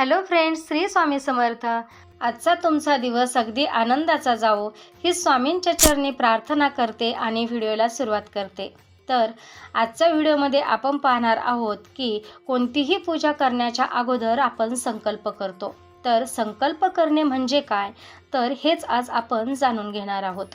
Hello friends Shri Swami Samarth. आजचा तुमचा दिवस अगदी आनंदाचा जावो ही स्वामींच्या चरणी प्रार्थना करते आणि व्हिडिओला सुरुवात करते. तर आजच्या व्हिडिओमध्ये आपण पाहणार आहोत की कोणतीही पूजा करण्याच्या अगोदर आपण संकल्प करतो. तर संकल्प करणे म्हणजे काय? तर हेच आज आपण जाणून घेणार आहोत.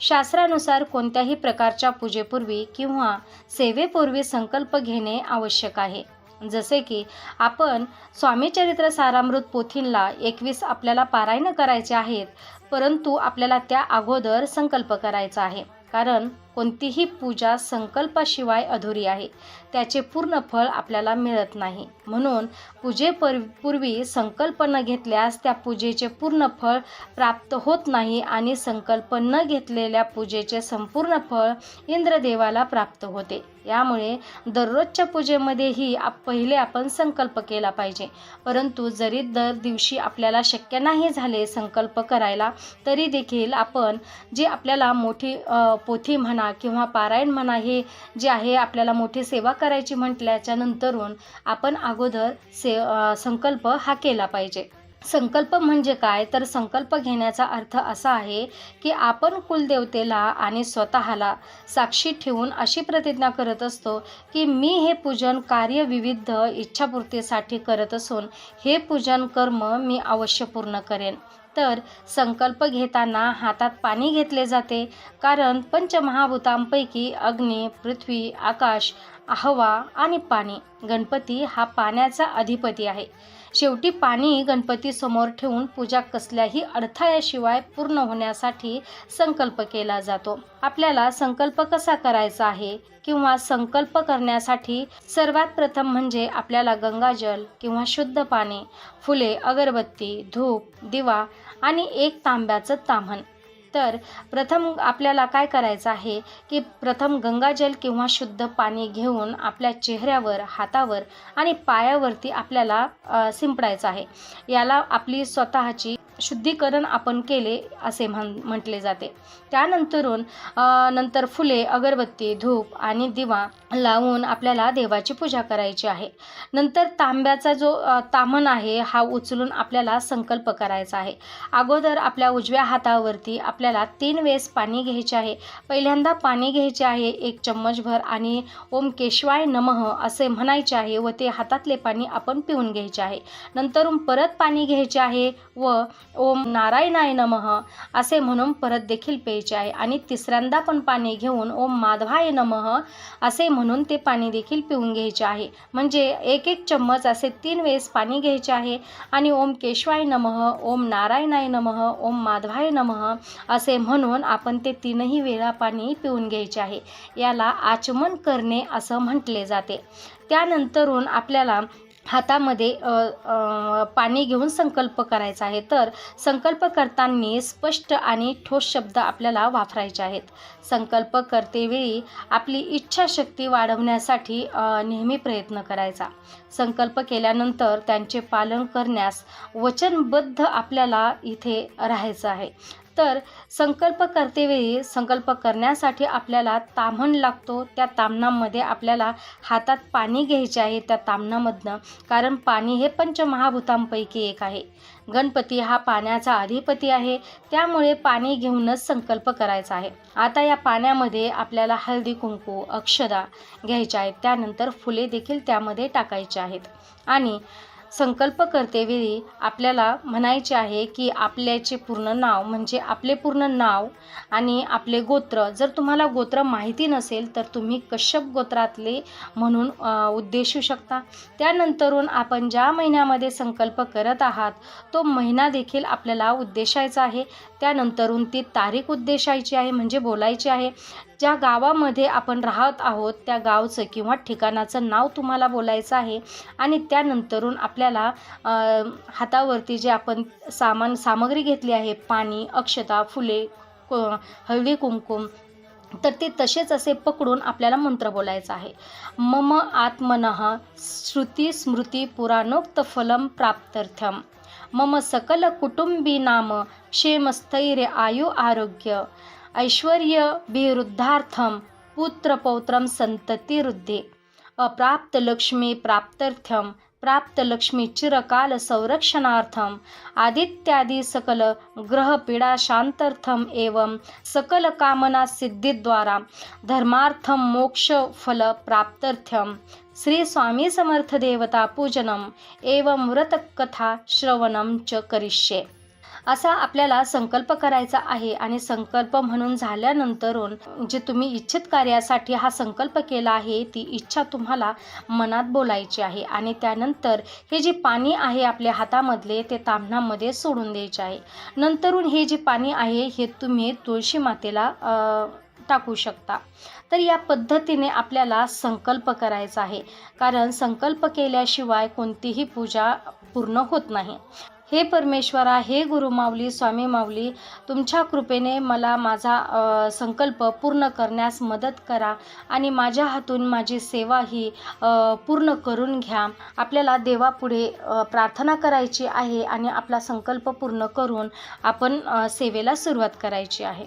शास्त्रानुसार कोणत्याही प्रकारच्या पूजेपूर्वी किंवा सेवेपूर्वी संकल्प घेणे आवश्यक आहे. जसे की आपण स्वामी चरित्र सारामृत पोथींला एकवीस आपल्याला पारायण करायचे आहेत परंतु आपल्याला त्या अगोदर संकल्प करायचा आहे. कारण कोणतीही पूजा संकल्पाशिवाय अधुरी आहे. त्याचे पूर्ण फळ आपल्याला मिळत नाही. म्हणून पूजेपर पूर्वी संकल्प न घेतल्यास त्या पूजेचे पूर्ण फळ प्राप्त होत नाही आणि संकल्प न घेतलेल्या पूजेचे संपूर्ण फळ इंद्रदेवाला प्राप्त होते. यामुळे दररोजच्या पूजेमध्येही आप पहिले आपण संकल्प केला पाहिजे. परंतु जरी दर दिवशी आपल्याला शक्य नाही झाले संकल्प करायला तरी देखील आपण जे आपल्याला मोठी पोथी म्हणा किंवा पारायण म्हणा हे जे आहे आपल्याला मोठी सेवा करायची म्हटल्याच्या नंतरून आपण अगोदर से संकल्प हा केला पाहिजे. संकल्प म्हणजे काय? तर संकल्प घेण्याचा अर्थ असा आहे की आपण कुलदेवतेला आणि स्वतःला साक्षी ठेवून अशी प्रतिज्ञा करत असतो की मी हे पूजन कार्य विविध इच्छापूर्तीसाठी करत असून हे पूजन कर्म मी अवश्य पूर्ण करेन. तर संकल्प घेताना हातात पाणी घेतले जाते कारण पंचमहाभूतांपैकी अग्नी पृथ्वी आकाश हवा आणि पाणी. गणपती हा पाण्याचा अधिपती आहे. शेवटी पाणी गणपतीसमोर ठेवून पूजा कसल्याही अडथळ्याशिवाय पूर्ण होण्यासाठी संकल्प केला जातो. आपल्याला संकल्प कसा करायचा आहे किंवा संकल्प करण्यासाठी सर्वात प्रथम म्हणजे आपल्याला गंगाजल किंवा शुद्ध पाणी फुले अगरबत्ती धूप दिवा आणि एक तांब्याचं ताम्हण तर प्रथम आपल्याला काय करायचं आहे की प्रथम गंगाजल किंवा शुद्ध पाणी घेऊन आपल्या चेहऱ्यावर हातावर आणि पायावरती आपल्याला सिंपडायचं शिंपडायचं आहे. याला आपली स्वतःची शुद्धीकरण आपण केले असे म्हण म्हटले जाते. त्यानंतरून नंतर फुले अगरबत्ती धूप आणि दिवा लावून आपल्याला देवाची पूजा करायची आहे. नंतर तांब्याचा जो तामण आहे हा उचलून आपल्याला संकल्प करायचा आहे. अगोदर आपल्या उजव्या हातावरती आपल्याला तीन वेळेस पाणी घ्यायचे आहे. पहिल्यांदा पाणी घ्यायचे आहे एक चम्मचभर आणि ओम केशवाय नमः असे म्हणायचे आहे व ते हातातले पाणी आपण पिऊन घ्यायचे आहे. नंतर परत पाणी घ्यायचे आहे व ओम नारायणाय नमः. असे म्हणून परत देखील प्यायचे आहे. आणि तिसऱ्यांदा पण पाणी घेऊन ओम माधवाय नमः. असे म्हणून ते पाणी देखील पिऊन घ्यायचे आहे. म्हणजे एक एक चम्मच असे तीन वेळेस पाणी घ्यायचे आहे. आणि ओम केशवाय नमः ओम नारायणाय नमः ओम माधवाय नमः असे म्हणून आपण ते तीनही वेळा पाणी पिऊन घ्यायचे आहे. याला आचमन करणे असं म्हटले जाते. त्यानंतरून आपल्याला हातामध्ये पाणी घेऊन संकल्प करायचा आहे. तर संकल्प करताना स्पष्ट आणि ठोस शब्द आपल्याला वापरायचे आहेत. संकल्प करतेवेळी आपली इच्छाशक्ती वाढवण्यासाठी नेहमी प्रयत्न करायचा. संकल्प केल्यानंतर त्यांचे पालन करण्यास वचनबद्ध आपल्याला इथे राहायचं आहे. तर संकल्प करतेवेळी संकल्प करण्यासाठी आपल्याला ताम्हण लागतो. त्या ताम्हणामध्ये आपल्याला हातात पाणी घ्यायचे आहे त्या तामणामधनं कारण पाणी हे पंचमहाभूतांपैकी एक आहे. गणपती हा पाण्याचा अधिपती आहे. त्यामुळे पाणी घेऊनच संकल्प करायचा आहे. आता या पाण्यामध्ये आपल्याला हळदी कुंकू अक्षदा घ्यायच्या आहेत. त्यानंतर फुले देखील त्यामध्ये टाकायचे आहेत. आणि संकल्प करतेवेळी आपल्याला म्हणायचे आहे की आपल्याचे पूर्ण नाव म्हणजे आपले पूर्ण नाव आणि आपले गोत्र. जर तुम्हाला गोत्र माहिती नसेल तर तुम्ही कश्यप गोत्रातले म्हणून उद्देशू शकता. त्यानंतरून आपण ज्या महिन्यामध्ये संकल्प करत आहात तो महिना देखील आपल्याला उद्देशायचा आहे. त्यानंतरून ती तारीख उद्देशायची आहे म्हणजे बोलायची आहे. ज्या गावामध्ये आपण राहत आहोत त्या गावचं किंवा ठिकाणाचं नाव तुम्हाला बोलायचं आहे आणि त्यानंतरून आपल्याला हातावरती जे आपण सामान सामग्री घेतली आहे पाणी अक्षता फुले हळवी हळदी कुंकुम तर ते तसेच असे पकडून आपल्याला मंत्र बोलायचा आहे. मम आत्मनः श्रुती स्मृती पुराणोक्त फलम प्राप्तर्थम मम सकल कुटुंबी नाम क्षेमस्थैर्य आयु आरोग्य। ऐश्वर्यभिवृद्धार्थं पुत्रपौत्रं सन्ततिरुद्धे अप्राप्तलक्ष्मी प्राप्त्यर्थं प्राप्त लक्ष्मी चिरकाल संरक्षणार्थम। सकल ग्रह पीडा शांतर्थम एवं सकल कामना सिद्धीद्वारा धर्मार्थम मोक्ष फल श्री स्वामी समर्थ देवता पूजनम एवं व्रतकथा श्रवणम च करिष्ये। असा आपल्याला संकल्प करायचा आहे. आणि संकल्प म्हणून झाल्यानंतरून जे तुम्ही इच्छित कार्यासाठी हा संकल्प केला आहे ती इच्छा तुम्हाला मनात बोलायची आहे. आणि त्यानंतर हे जे पाणी आहे आपल्या हातामधले ते ताम्हणामध्ये सोडून द्यायचे आहे. नंतरून हे जे पाणी आहे हे तुम्ही तुळशी मातेला टाकू शकता. तर या पद्धतीने आपल्याला संकल्प करायचा आहे. कारण संकल्प केल्याशिवाय कोणतीही पूजा पूर्ण होत नाही. हे परमेश्वरा हे गुरु माऊली स्वामी माऊली तुमच्या कृपेने मला माझा संकल्प पूर्ण करण्यास मदत करा आणि माझ्या हातून माझी सेवा ही पूर्ण करून घ्या. आपल्याला देवापुढे प्रार्थना करायची आहे आणि आपला संकल्प पूर्ण करून आपण सेवेला सुरुवात करायची आहे.